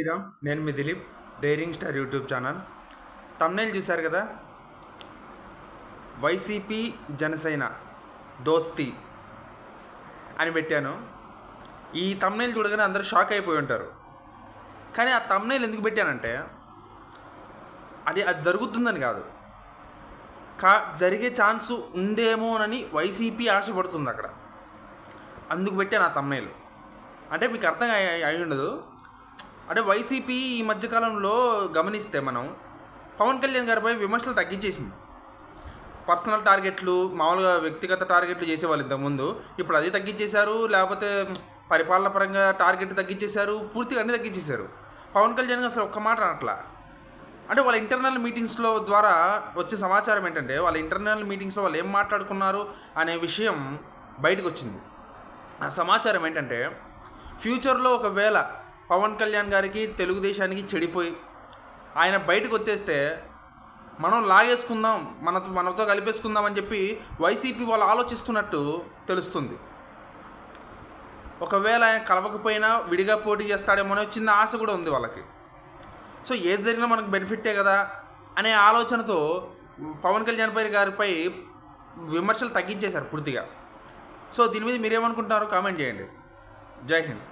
శ్రీరామ్ నేను మీ Dilip daring star YouTube channel. Thumbnail చూశారు కదా? వైసీపీ జనసేన దోస్తీ అని పెట్టాను. ఈ తమ్నైల్ చూడగానే అందరూ షాక్ అయిపోయి ఉంటారు. కానీ ఆ తమ్నైల్ ఎందుకు పెట్టానంటే అది అది జరుగుతుందని కాదు. కా జరిగే ఛాన్స్ ఉందేమోనని వైసీపీ ఆశపడుతుంది అక్కడ. అందుకు పెట్టాను ఆ తమ్నేల్. అంటే మీకు అర్థం అయి అయి ఉండదు అంటే వైసీపీ ఈ మధ్యకాలంలో గమనిస్తే మనం పవన్ కళ్యాణ్ గారిపై విమర్శలు తగ్గించేసింది. పర్సనల్ టార్గెట్లు మామూలుగా వ్యక్తిగత టార్గెట్లు చేసేవాళ్ళు ఇంతకుముందు. ఇప్పుడు అది తగ్గించేశారు లేకపోతే పరిపాలన పరంగా టార్గెట్ తగ్గించేశారు పూర్తిగా అన్నీ తగ్గించేశారు. పవన్ కళ్యాణ్ గారు అసలు ఒక్క మాట అనట్లా. అంటే వాళ్ళ ఇంటర్నల్ మీటింగ్స్లో ద్వారా వచ్చే సమాచారం ఏంటంటే వాళ్ళ ఇంటర్నల్ మీటింగ్స్లో వాళ్ళు ఏం మాట్లాడుకున్నారు అనే విషయం బయటకు వచ్చింది. ఆ సమాచారం ఏంటంటే ఫ్యూచర్లో ఒకవేళ పవన్ కళ్యాణ్ గారికి తెలుగుదేశానికి చెడిపోయి ఆయన బయటకు వచ్చేస్తే మనం లాగేసుకుందాం మనతో మనతో కలిపేసుకుందాం అని చెప్పి వైసీపీ వాళ్ళు ఆలోచిస్తున్నట్టు తెలుస్తుంది. ఒకవేళ ఆయన కలవకపోయినా విడిగా పోటీ చేస్తాడేమో అనే చిన్న ఆశ కూడా ఉంది వాళ్ళకి. సో ఏది జరిగినా మనకు బెనిఫిట్టే కదా అనే ఆలోచనతో పవన్ కళ్యాణ్ పై గారిపై విమర్శలు తగ్గించేశారు పూర్తిగా. సో దీని మీద మీరేమనుకుంటున్నారో? కామెంట్ చేయండి. జై హింద్.